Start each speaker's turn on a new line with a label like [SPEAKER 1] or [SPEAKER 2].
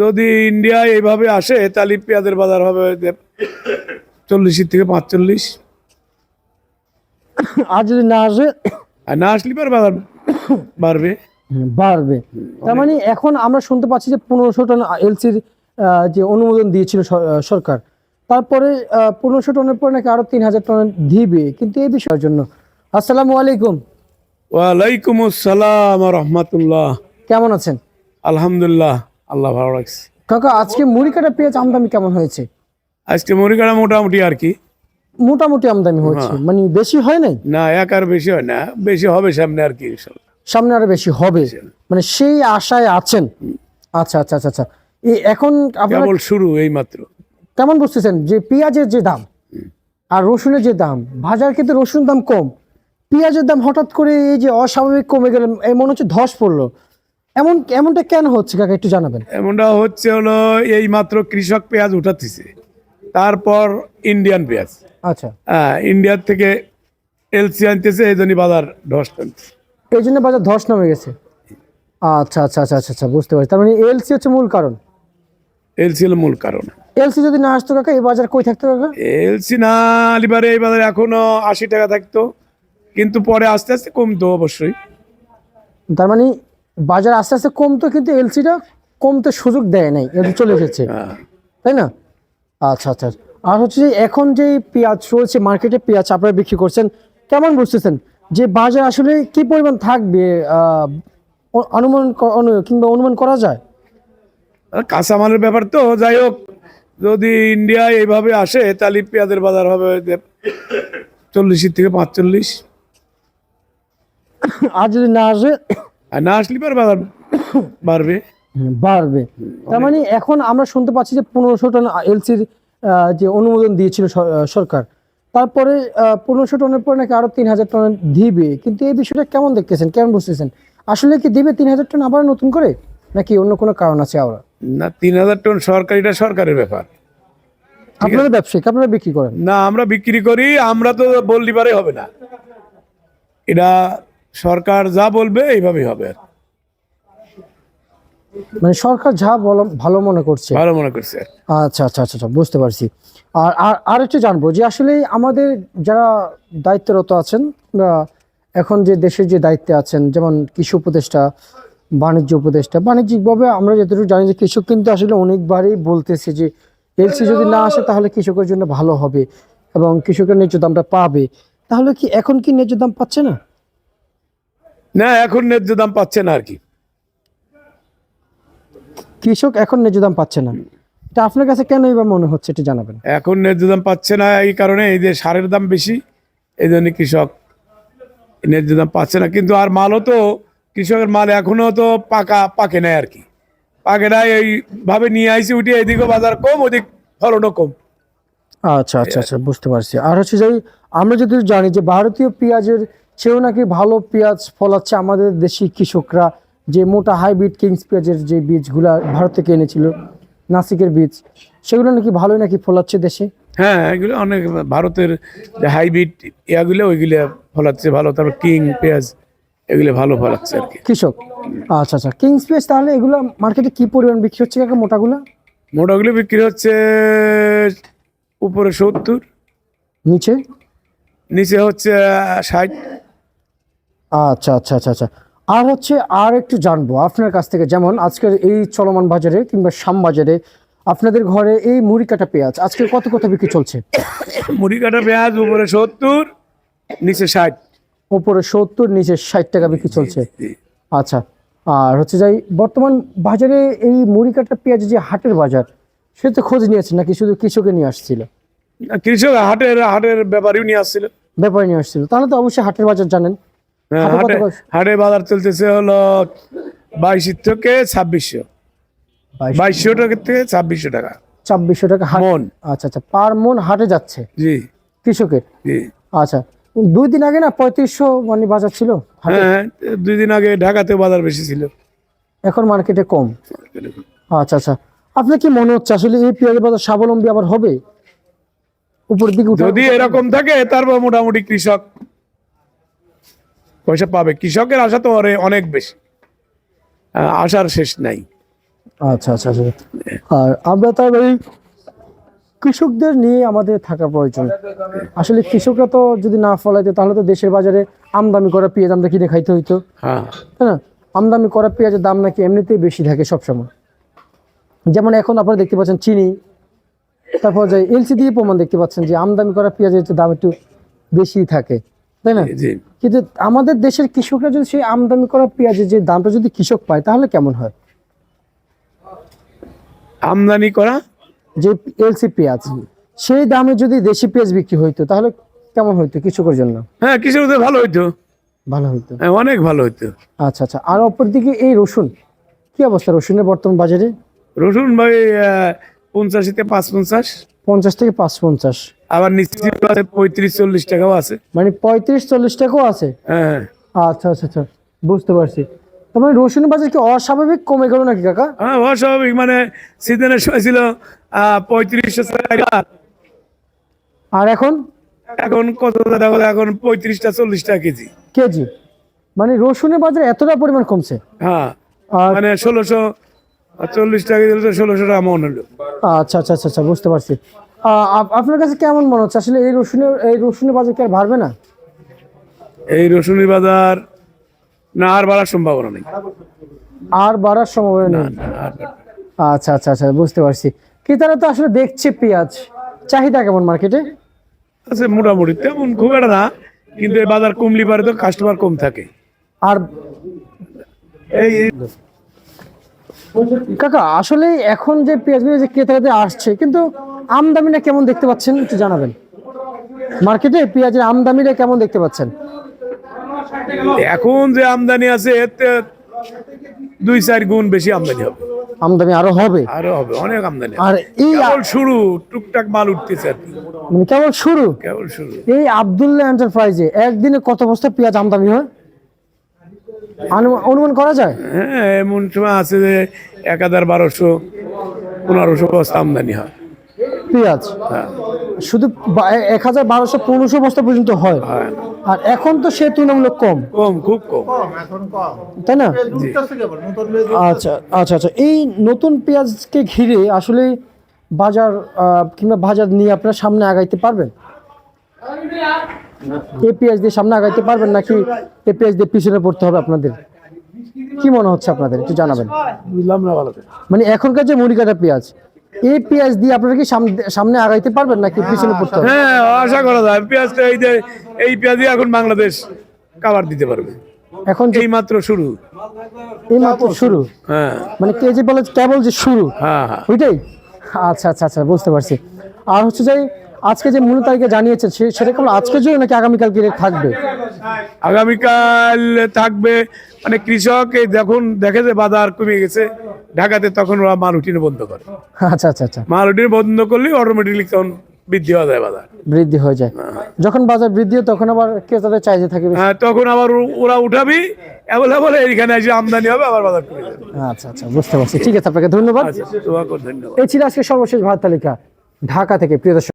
[SPEAKER 1] যদি ইন্ডিয়া এইভাবে আসে তাহলে পেঁয়াজের বাজার হবে চল্লিশের থেকে পাঁচচল্লিশ।
[SPEAKER 2] আর যদি না আসে
[SPEAKER 1] আর না আসলে পর বাজার বাড়বে।
[SPEAKER 2] বাড়বে। তার মানে এখন আমরা শুনতে পাচ্ছি যে পনেরোশো টন এলসির যে অনুমোদন দিয়েছিল সরকার তারপরে পনেরোশো টনের পরে নাকি আরও তিন হাজার টন দিবে কিন্তু এই বিষয়ের জন্য। আসসালামু আলাইকুম।
[SPEAKER 1] ওয়ালাইকুম আসসালাম রহমতুল্লাহ।
[SPEAKER 2] কেমন আছেন?
[SPEAKER 1] আলহামদুলিল্লাহ। আল্লাহ ভালো রাখছে।
[SPEAKER 2] কাকা আজকে মুড়ি কাটা পেঁয়াজ আমদানি কেমন হয়েছে?
[SPEAKER 1] আজকে মুড়ি কাটা মোটামুটি আর কি।
[SPEAKER 2] মোটামুটি আমদানি হয়েছে মানে বেশি হয় নাই?
[SPEAKER 1] না এক আর বেশি হয় না বেশি হবে সামনে আর কি
[SPEAKER 2] সামনে আরও বেশি হবে। মানে সেই আশায় আছেন? আচ্ছা আচ্ছা আচ্ছা আচ্ছা। এই এখন আপনারা
[SPEAKER 1] শুরু এই মাত্র
[SPEAKER 2] কেমন বুঝতেছেন? যে পেঁয়াজের যে দাম আর রসুনের যে দাম বাজার ক্ষেত্রে রসুন দাম কম। পেঁয়াজের দাম হঠাৎ করে এই যে অস্বাভাবিক কমে গেল এই মনে হচ্ছে ধস পড়ল। এমন এমনটা কেন হচ্ছে কাকা একটু জানাবেন?
[SPEAKER 1] এমনটা হচ্ছে হলো এই মাত্র কৃষক পেঁয়াজ উঠাতেছে। তারপর ইন্ডিয়ান পেঁয়াজ।
[SPEAKER 2] আচ্ছা।
[SPEAKER 1] হ্যাঁ ইন্ডিয়ার থেকে এলসি আনতেছে এই জন্য বাজার ধস টানছে
[SPEAKER 2] এই জন্য বাজার ধস নামে গেছে? আচ্ছা আচ্ছা আচ্ছা আচ্ছা আচ্ছা বুঝতে পারছি। তার মানে এলসি হচ্ছে মূল কারণ?
[SPEAKER 1] এলসি হলো মূল কারণ।
[SPEAKER 2] এলসি যদি না আসতো কাকা এই বাজার কই থাকতো কাকা?
[SPEAKER 1] এলসি না লিবারে এই বাজারে এখনও আশি টাকা থাকতো। কিন্তু পরে আস্তে আস্তে কমতো অবশ্যই।
[SPEAKER 2] তার মানে বাজার আস্তে আস্তে কমতো কিন্তু এলসিটা কমতে সুযোগ দেয় নাই এটা চলে এসেছে।
[SPEAKER 1] হ্যাঁ
[SPEAKER 2] তাই না? আচ্ছা আচ্ছা। আর হচ্ছে যে এখন যে পেঁয়াজ রয়েছে মার্কেটে পেঁয়াজ আপনারা বিক্রি করছেন কেমন বুঝতেছেন? যে বাজার আসলে কি পরিমাণ থাকবে অনুমান কিংবা অনুমান করা যায়?
[SPEAKER 1] কাঁচামালের ব্যাপার তো যাই হোক যদি ইন্ডিয়া এইভাবে আসে তাহলে পেঁয়াজের বাজার হবে চল্লিশের থেকে পাঁচচল্লিশ।
[SPEAKER 2] আর যদি না আসে
[SPEAKER 1] আর না আসলে পর বাজার বাড়বে।
[SPEAKER 2] বাড়বে। তার মানে এখন আমরা শুনতে পাচ্ছি যে পনেরোশো টন এলসির যে অনুমোদন দিয়েছিল সরকার তারপরে পনেরোশো টনের পরে নাকি আরও তিন হাজার টন দিবে। কিন্তু এই বিষয়টা কেমন দেখতেছেন? কেমন বুঝতেছেন? আসলে কি দিবে তিন হাজার টন আবার নতুন করে? নাকি অন্য কোনো কারণ আছে আবার?
[SPEAKER 1] না তিন হাজার টন সরকারিটা সরকারের ব্যাপার।
[SPEAKER 2] আপনারা ব্যবসায়িক আপনারা বিক্রি করেন?
[SPEAKER 1] না আমরা বিক্রি করি আমরা তো বললি পারে হবে না। এটা সরকার যা বলবে এইভাবেই হবে আর।
[SPEAKER 2] মানে সরকার যা বলো ভালো মনে করছে।
[SPEAKER 1] ভালো মনে করছে
[SPEAKER 2] আচ্ছা আচ্ছা আচ্ছা আচ্ছা, বুঝতে পারছি। আর আর আর একটু জানব যে আসলে আমাদের যারা দায়িত্বরত আছেন এখন যে দেশের যে দায়িত্বে আছেন যেমন কৃষি উপদেষ্টা বাণিজ্য উপদেষ্টা বাণিজ্যিকভাবে আমরা যতটুকু জানি যে কৃষক কিন্তু আসলে অনেকবারই বলতেছে যে এলসি যদি না আসে তাহলে কৃষকের জন্য ভালো হবে এবং কৃষকের ন্যায্য দামটা পাবে। তাহলে কি এখন কি ন্যায্য দাম পাচ্ছে না?
[SPEAKER 1] না এখন ন্যায্য দাম পাচ্ছে না আর কি।
[SPEAKER 2] কৃষক এখন ন্যায্য দাম পাচ্ছে না। এটা আপনার কাছে কেনই বা মনে হচ্ছে এটা জানাবেন?
[SPEAKER 1] এখন ন্যায্য দাম পাচ্ছে না এই কারণে এই যে সারের দাম বেশি এই জন্য কৃষক ন্যায্য দাম পাচ্ছে না। কিন্তু আর মালও তো কৃষকের মাল এখনও তো পাকা পাকে নাই আর কি। পাকে নাই এইভাবে নিয়ে আইসি উঠে এদিকে বাজার কম ওদিক ফলনও কম।
[SPEAKER 2] আচ্ছা আচ্ছা আচ্ছা বুঝতে পারছি। আর হচ্ছে যে আমরা যদি জানি যে ভারতীয় পেঁয়াজের চেয়েও নাকি ভালো পেঁয়াজ ফলাচ্ছে আমাদের দেশি কৃষকরা। যে মোটা হাইব্রিড কিংস পেঁয়াজের যে বীজগুলা ভারত থেকে এনেছিল নাসিকের বীজ সেগুলো নাকি ভালোই নাকি ফলাচ্ছে দেশে?
[SPEAKER 1] হ্যাঁ এগুলো অনেক ভারতের যে হাইব্রিড ইয়াগুলো ওইগুলো ফলাচ্ছে ভালো। তারপর কিং পেঁয়াজ এগুলো ভালো ফলাচ্ছে আর কি।
[SPEAKER 2] কৃষক? আচ্ছা আচ্ছা। কিংস পেঁয়াজ তাহলে এগুলো মার্কেটে কি পরিমাণ বিক্রি হচ্ছে কাকা মোটাগুলো?
[SPEAKER 1] মোটাগুলো বিক্রি হচ্ছে উপরে সত্তর
[SPEAKER 2] নিচে?
[SPEAKER 1] নিচে হচ্ছে ষাট
[SPEAKER 2] আচ্ছা আচ্ছা আচ্ছা আচ্ছা। আর হচ্ছে আর একটু জানব আপনার কাছ থেকে। যেমন আজকের এই চলমান বাজারে কিংবা শাম বাজারে আপনাদের ঘরে এই মুড়ি কাটা পেঁয়াজ আজকে কত কত বিক্রি চলছে?
[SPEAKER 1] মুড়ি কাটা পেঁয়াজ উপরে সত্তর নিচে ষাট।
[SPEAKER 2] উপরে সত্তর নিচে ষাট টাকা বিক্রি চলছে। আচ্ছা আর হচ্ছে যাই বর্তমান বাজারে এই মুড়ি কাটা পেঁয়াজ যে হাটের বাজার সে তো খোঁজ নিয়েছে নাকি শুধু কৃষকে নিয়ে আসছিল?
[SPEAKER 1] কৃষক হাটের হাটের ব্যাপারেও নিয়ে আসছিল।
[SPEAKER 2] ব্যাপারে নিয়ে আসছিল। তাহলে তো অবশ্যই হাটের বাজার জানেন। হাটে
[SPEAKER 1] হাটে বাজার চলতেছে হলো বাইশ থেকে ছাব্বিশশো।
[SPEAKER 2] বাইশ
[SPEAKER 1] বাইশশো টাকা থেকে ছাব্বিশশো টাকা।
[SPEAKER 2] ছাব্বিশশো টাকা
[SPEAKER 1] মন।
[SPEAKER 2] আচ্ছা আচ্ছা পার মন হাটে যাচ্ছে?
[SPEAKER 1] জি।
[SPEAKER 2] কৃষকের?
[SPEAKER 1] জি।
[SPEAKER 2] আচ্ছা দুই দিন আগে না পঁয়ত্রিশশো মানে বাজার ছিল হাটে?
[SPEAKER 1] হ্যাঁ দুই দিন আগে ঢাকাতেও বাজার বেশি ছিল।
[SPEAKER 2] এখন মার্কেটে কম? আচ্ছা আচ্ছা আপনার কি মনে হচ্ছে আসলে এই পেঁয়াজের বাজার স্বাবলম্বী আবার হবে? উপর দিকে
[SPEAKER 1] যদি এরকম থাকে তারপর মোটামুটি কৃষক পয়সা পাবে। কৃষকের আশা তো অরে- অনেক বেশি। আশার শেষ নাই।
[SPEAKER 2] আচ্ছা আচ্ছা আচ্ছা। আর আমরা তার কৃষকদের নিয়ে আমাদের থাকা প্রয়োজন। আসলে কৃষকরা তো যদি না ফলাইতো তাহলে তো দেশের বাজারে আমদানি করা পেঁয়াজ আমরা কিনে খাইতে হইতো।
[SPEAKER 1] হ্যাঁ।
[SPEAKER 2] না? আমদানি করা পেঁয়াজের দাম নাকি এমনিতেই বেশি থাকে সবসময়। যেমন এখন আপনারা দেখতে পাচ্ছেন চিনি তারপর যে এলসি দিয়ে প্রমাণ দেখতে পাচ্ছেন যে আমদানি করা পেঁয়াজের দাম একটু বেশি থাকে। তাই না? কিন্তু আমাদের দেশের কৃষকরা যদি সেই আমদানি করা পেঁয়াজের যে দামটা যদি কৃষক পায় তাহলে কেমন হয়?
[SPEAKER 1] আমদানি করা?
[SPEAKER 2] যে এলসি পেঁয়াজ সেই দামে যদি দেশি পেঁয়াজ বিক্রি হইতো তাহলে কেমন হইতো কৃষকের জন্য?
[SPEAKER 1] হ্যাঁ কৃষকদের ভালো হইতো।
[SPEAKER 2] ভালো হইতো।
[SPEAKER 1] হ্যাঁ, অনেক ভালো হইতো।
[SPEAKER 2] আচ্ছা আচ্ছা। আর অপরদিকে এই রসুন কি অবস্থা রসুনের বর্তমান বাজারে?
[SPEAKER 1] রসুন ভাই আহ, পঞ্চাশিতে পাঁচ পঞ্চাশ।
[SPEAKER 2] পঞ্চাশ থেকে পাঁচ পঞ্চাশ।
[SPEAKER 1] আবার নিশ্চিত আছে পঁয়ত্রিশ চল্লিশ টাকাও আছে।
[SPEAKER 2] মানে পঁয়ত্রিশ চল্লিশ টাকাও আছে?
[SPEAKER 1] হ্যাঁ।
[SPEAKER 2] আচ্ছা আচ্ছা আচ্ছা। বুঝতে পারছি। মানে রসুনের বাজার কি অস্বাভাবিক কমে গেল নাকি কাকা?
[SPEAKER 1] হ্যাঁ অস্বাভাবিক। মানে সিজনের সময় ছিল আহ, পঁয়ত্রিশশো টাকা।
[SPEAKER 2] আর এখন?
[SPEAKER 1] এখন কত হলো? এখন পঁয়ত্রিশটা চল্লিশ টাকা কেজি।
[SPEAKER 2] কেজি? মানে রসুনের বাজার এতটা পরিমাণ কমছে?
[SPEAKER 1] হ্যাঁ। মানে ষোলোশো চল্লিশ টাকা দিলে ষোলোশো টাকা মন হলো।
[SPEAKER 2] আচ্ছা আচ্ছা আচ্ছা আচ্ছা বুঝতে পারছি। আপনার কাছে কেমন মনে হচ্ছে? আসলে এই রসুনের এই রসুনের বাজার কি আর বাড়বে না?
[SPEAKER 1] এই রসুনের বাজার না আর বাড়ার সম্ভাবনা নেই।
[SPEAKER 2] আর বাড়ার সম্ভাবনা নেই? আচ্ছা আচ্ছা আচ্ছা বুঝতে পারছি। ক্রেতারা তো আসলে দেখছে পেঁয়াজ। চাহিদা কেমন মার্কেটে?
[SPEAKER 1] আছে মোটামুটি তেমন খুব একটা না কিন্তু এই বাজার কমলি পারে তো কাস্টমার কম থাকে।
[SPEAKER 2] আর
[SPEAKER 1] এই এই
[SPEAKER 2] কাকা আসলে এখন যে পেঁয়াজগুলো যে ক্রেতাদের আসছে কিন্তু আমদামিটা কেমন দেখতে পাচ্ছেন? একটু জানাবেন। মার্কেটে পেঁয়াজের আমদামিটা কেমন দেখতে পাচ্ছেন?
[SPEAKER 1] এখন যে আমদানি আছে এতে দুই চার গুণ বেশি আমদানি হবে।
[SPEAKER 2] আমদানি আরও হবে?
[SPEAKER 1] আরও হবে অনেক আমদানি।
[SPEAKER 2] আর এই
[SPEAKER 1] কেবল শুরু টুকটাক মাল উঠতেছে আর
[SPEAKER 2] মানে কেবল শুরু?
[SPEAKER 1] কেবল শুরু।
[SPEAKER 2] এই আবদুল্লাহ এন্টারপ্রাইজে একদিনে কত বস্তা পেঁয়াজ আমদানি হয়? অনুমান করা যায়?
[SPEAKER 1] হ্যাঁ এমন সময় আছে যে এক হাজার বারোশো পনেরোশো বস্তা আমদানি হয়।
[SPEAKER 2] পেঁয়াজ।
[SPEAKER 1] হ্যাঁ।
[SPEAKER 2] শুধু এক হাজার বারোশো পনেরোশো বস্তা পর্যন্ত হয়।
[SPEAKER 1] হয়।
[SPEAKER 2] আর এখন তো সে তুলনামূলক কম।
[SPEAKER 1] কম খুব কম।
[SPEAKER 2] তাই না? আচ্ছা আচ্ছা আচ্ছা। এই নতুন পেঁয়াজকে ঘিরে আসলে বাজার কিংবা বাজার নিয়ে আপনার সামনে আগাইতে পারবেন? এই পেঁয়াজ দিয়ে সামনে আগাইতে পারবেন নাকি এই পেঁয়াজ দিয়ে পিছনে পড়তে হবে আপনাদের? কি মনে হচ্ছে আপনাদের? একটু জানাবেন।
[SPEAKER 1] বুঝলাম না ভালো
[SPEAKER 2] মানে এখনকার যে মুড়ি কাটা পেঁয়াজ এই পেঁয়াজ দিয়ে আপনারা কি সামনে- সামনে আগাইতে পারবেন নাকি পিছনে পড়তে
[SPEAKER 1] হ্যাঁ আশা করা যায়। পেঁয়াজটা এই যে এই পেঁয়াজই এখন বাংলাদেশ কাবার দিতে পারবে।
[SPEAKER 2] এখন যে
[SPEAKER 1] এই মাত্র শুরু।
[SPEAKER 2] এই মাত্র শুরু?
[SPEAKER 1] হ্যাঁ।
[SPEAKER 2] মানে কেজি বলে কেবল যে শুরু?
[SPEAKER 1] হ্যাঁ হ্যাঁ।
[SPEAKER 2] ওইটাই? আচ্ছা আচ্ছা আচ্ছা বুঝতে পারছি। আর হচ্ছে যে আজকে যে মূল তারিখে জানিয়েছেন সে- সেটা কেবল আজকের জন্য নাকি আগামীকালকে রেট থাকবে?
[SPEAKER 1] আগামীকাল থাকবে। মানে কৃষক দেখুন দেখে যে বাজার কমে গেছে। ঢাকাতে তখন ওরা মাল উঠিনে বন্ধ করে।
[SPEAKER 2] আচ্ছা আচ্ছা আচ্ছা।
[SPEAKER 1] মাল উঠিনে বন্ধ করলে অটোমেটিকলি তখন বৃদ্ধি হয়ে যায় বাজার।
[SPEAKER 2] বৃদ্ধি হয়ে যায়। যখন বাজার বৃদ্ধি হয় তখন আবার ক্রেতাদের চাহিদা থাকে
[SPEAKER 1] হ্যাঁ তখন আবার ওরা উঠাবি অ্যাভেলেবল এইখানে এসে আমদানি হবে আবার বাজার করে
[SPEAKER 2] আচ্ছা আচ্ছা বুঝতে পারছি। ঠিক আছে আপনাকে ধন্যবাদ।
[SPEAKER 1] আচ্ছা ধন্যবাদ।
[SPEAKER 2] এই ছিল আজকে সর্বশেষ ভারত তালিকা ঢাকা থেকে। প্রিয়